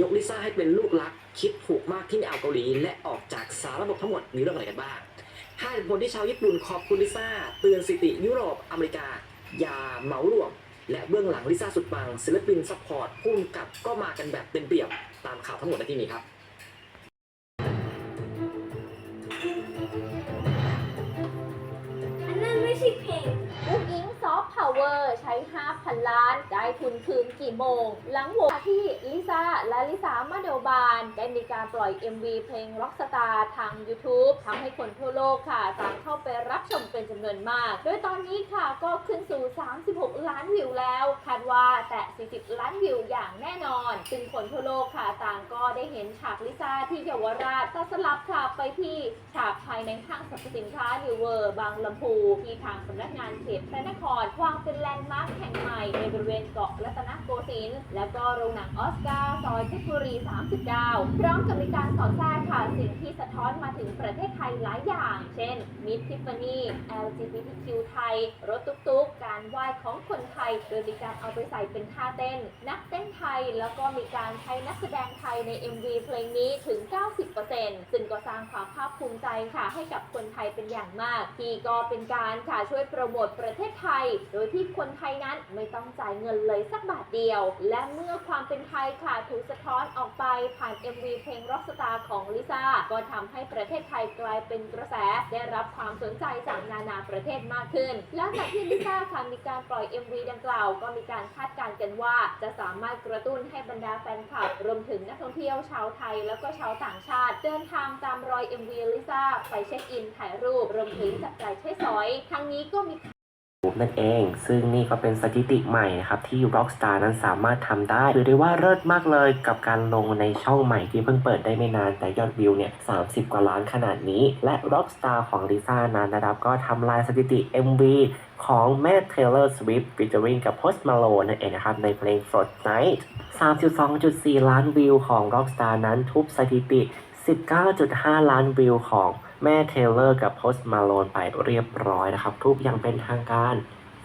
ยกลิซ่าให้เป็นลูกรัก คิดถูกมากที่ไม่เอาเกาหลี และออกจากสารระบบทั้งหมดมีเรื่องอะไรกันบ้างห้าผลที่ชาวญี่ปุ่นขอบคุณลิซ่าเตือนสิติยุโรปอเมริกา อย่าเหมารวม และเบื้องหลังลิซ่าสุดปังศิลปินซัพพอร์ตพุ่มกับก็มากันแบบเต็มเปี่ยมตามข่าวทั้งหมดในที่นี้ครับ 5,000ล้านได้ทุนคืนกี่โมง หลังโหวตที่ลิซ่าและลิซ่ามาเดลบาน ได้มีการปล่อย MV เพลง Rockstar ทาง YouTube ทำให้คนทั่วโลกค่ะต่างเข้าไปรับชมเป็นจำนวนมาก โดยตอนนี้ค่ะก็ขึ้นสู่ 36 ล้านวิวแล้วคาดว่าแตะ40 ล้านวิวอย่างแน่นอน ซึ่งคนทั่วโลกค่ะต่างก็ได้เห็นฉากลิซ่าที่เยาวราชตัดสลับค่ะไปที่ฉากภายในห้างสรรพสินค้านิวเวอร์บางลำพูที่ทางสำนักงานเขตพระนครวางเป็นแลนด์มาร์คแห่งใหม่ในบริเวณเกาะรัตนโกสินทร์แล้วก็โรงหนังออสการ์ซอยเพชรบุรี 39 พร้อมกับมีการสอนแทรกค่ะสิ่งที่สะท้อนมาถึงประเทศไทยหลายอย่าง เช่นมิดทิฟฟานี่ LGBTQ ไทย รถตุ๊กๆ การไหว้ของคนไทย โดยมีการเอาไปใส่เป็นท่าเต้น นักเต้นไทย แล้วก็มีการใช้นักแสดงไทยใน MV เพลงนี้ถึง 90%ซึ่งก็สร้างความภาคภูมิใจค่ะให้กับคนไทยเป็นอย่างมาก ที่ก็เป็นการค่ะช่วยโปรโมทประเทศไทย โดยที่คนไทยนั้นไม่ไม่ต้องจ่ายเงินเลยสักบาทเดียว และเมื่อความเป็นไทยค่ะถูกสะท้อนออกไปผ่าน MV เพลง Rockstar ของลิซ่าก็ทำให้ประเทศไทยกลายเป็นกระแส ได้รับความสนใจจากนานาประเทศมากขึ้น หลังจากที่ลิซ่าค่ะมีการปล่อย MV ดังกล่าวก็มีการคาดการณ์กันว่าจะสามารถกระตุ้นให้บรรดาแฟนคลับรวมถึงนักท่องเที่ยวชาวไทย แล้วก็ชาวต่างชาติ เดินทางตามรอย MV ลิซ่าไปเช็คอินถ่ายรูปรวมถึงจับจ่ายใช้สอย ทั้งนี้ก็มี นั่นเอง ซึ่งนี่ก็เป็นสถิติใหม่นะครับ ที่ Rockstar นั้นสามารถทำได้ถือได้ว่าเลิศมากเลยกับการลงในช่องใหม่ที่เพิ่งเปิดได้ไม่นาน แต่ยอดวิวเนี่ย30กว่าล้านขนาดนี้ และ Rockstar ของ Lisa นั้นนะครับก็ทำลายสถิติ MV ของแม่ Taylor Swift featuring กับ Post Malone นั่นเองนะครับ ในเพลง Fortnite 32.4 ล้านวิวของ Rockstar นั้นทุบสถิติ 19.5 ล้านวิวของ แม่เทเลอร์กับโพสต์มาโลนไปเรียบร้อยนะครับ ทุกอย่างเป็นทางการ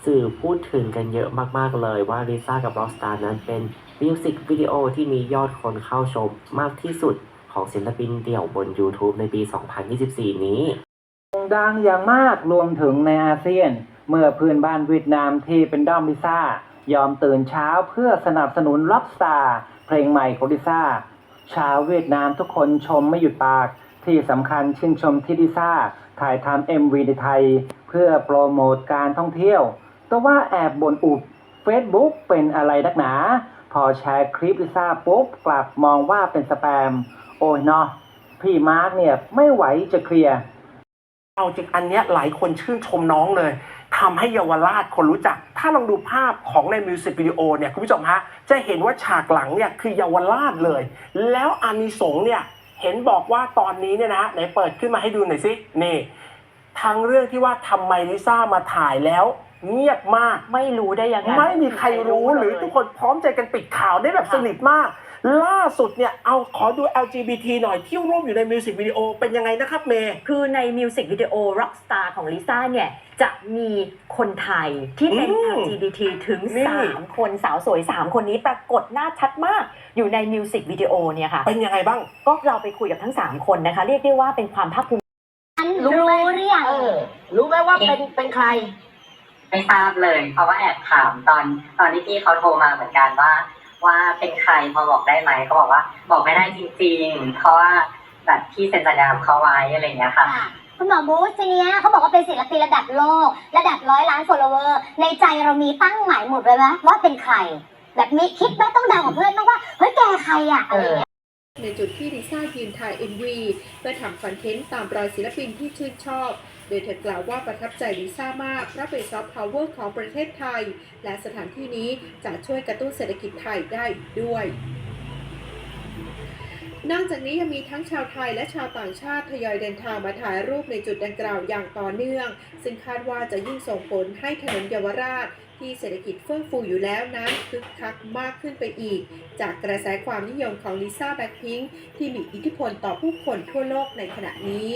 สื่อพูดถึงกันเยอะมากๆเลยว่าลิซ่ากับร็อกสตาร์นั้นเป็นมิวสิกวิดีโอที่มียอดคนเข้าชมมากที่สุดของศิลปินเดี่ยวบน YouTube ในปี 2024 นี้ดังอย่างมากรวมถึงในอาเซียน เมื่อเพื่อนบ้านเวียดนามที่เป็นด้อมลิซ่ายอมตื่นเช้าเพื่อสนับสนุนล็อบสตาร์เพลงใหม่ของลิซ่าชาวเวียดนามทุกคนชมไม่หยุดปาก ที่สำคัญชื่นชมที่ลิซ่าถ่ายทำเอ็มวีในไทย เพื่อโปรโมทการท่องเที่ยว แต่ว่าแอบบนอุบ Facebook เป็นอะไรนักหนา พอแชร์คลิปลิซ่าปุ๊บกลับมองว่าเป็นสแปม โอ้ยเนาะพี่มาร์กเนี่ยไม่ไหวจะเคลียร์เอาจริงอันเนี้ยหลายคนชื่นชมน้องเลยทำให้เยาวราชคนรู้จัก ถ้าลองดูภาพของในมิวสิกวิดีโอเนี่ยคุณผู้ชมฮะ จะเห็นว่าฉากหลังเนี่ยคือเยาวราชเลย แล้วอานิสงส์เนี่ย เห็นบอกว่าตอนนี้เนี่ยนะไหนเปิดขึ้นมาให้ดูหน่อยสินี่ทั้งเรื่องที่ว่าทำไมลิซ่ามาถ่ายแล้ว เงียบมาก ไม่รู้ได้ยังไงไม่มีใครรู้หรือทุกคนพร้อมใจกันปิดข่าวได้แบบสนิทมาก ล่าสุดเนี่ย เอาขอดู LGBT หน่อยที่ร่วมอยู่ในมิวสิกวิดีโอเป็นยังไงนะครับเมย์คือในมิวสิกวิดีโอ Rockstar ของลิซ่าเนี่ย จะมีคนไทยที่เป็นอืม LGBT ถึงนี่3คนสาวสวย 3 คนนี้ปรากฏหน้าชัดมากอยู่ในมิวสิกวิดีโอเนี่ยค่ะ เป็นยังไงบ้าง ก็เราไปคุยกับทั้ง 3 คนนะคะ เรียกได้ว่าเป็นความภาคภูมิรู้ไหมหรือยังเออรู้ไหมว่าเป็นเป็นใคร ไม่ทราบเลย เพราะว่าแอบถามตอนตอนที่พี่เขาโทรมาเหมือนกันว่า ว่าเป็นใครพอบอกได้ไหมเขาบอกว่า บอกไม่ได้จริงๆ เพราะว่าแบบพี่เซ็นสัญญากับเขาไว้อะไรอย่างเงี้ยค่ะ คุณหมอบูสทีเนี้ยเขาบอกว่าเป็นศิลปินระดับโลก ระดับร้อยล้าน follower ในใจเรามีตั้งหมายหมดเลยไหมว่าเป็นใคร แบบมีคิดไหมต้องเดากับเพื่อนบ้างว่าเฮ้ยแกใครอะอะไรอย่างเงี้ย ในจุดที่ลิซ่ายืนถ่าย MV เพื่อทำคอนเทนต์ตามรอยศิลปินที่ชื่นชอบ โดยเธอกล่าวว่าประทับใจลิซ่ามากเพราะเป็นซอฟต์พาวเวอร์ของประเทศไทย และสถานที่นี้จะช่วยกระตุ้นเศรษฐกิจไทยได้ด้วย นอกจากนี้ยังมีทั้งชาวไทยและชาวต่างชาติทยอยเดินทางมาถ่ายรูปในจุดดังกล่าวอย่างต่อเนื่อง ซึ่งคาดว่าจะยิ่งส่งผลให้ถนนเยาวราช ที่เศรษฐกิจเฟื่องฟูอยู่แล้วนั้นคึกคักมากขึ้นไปอีก จากกระแสความนิยมของลิซ่าแบ็คพิงค์ที่มีอิทธิพลต่อผู้คนทั่วโลกในขณะนี้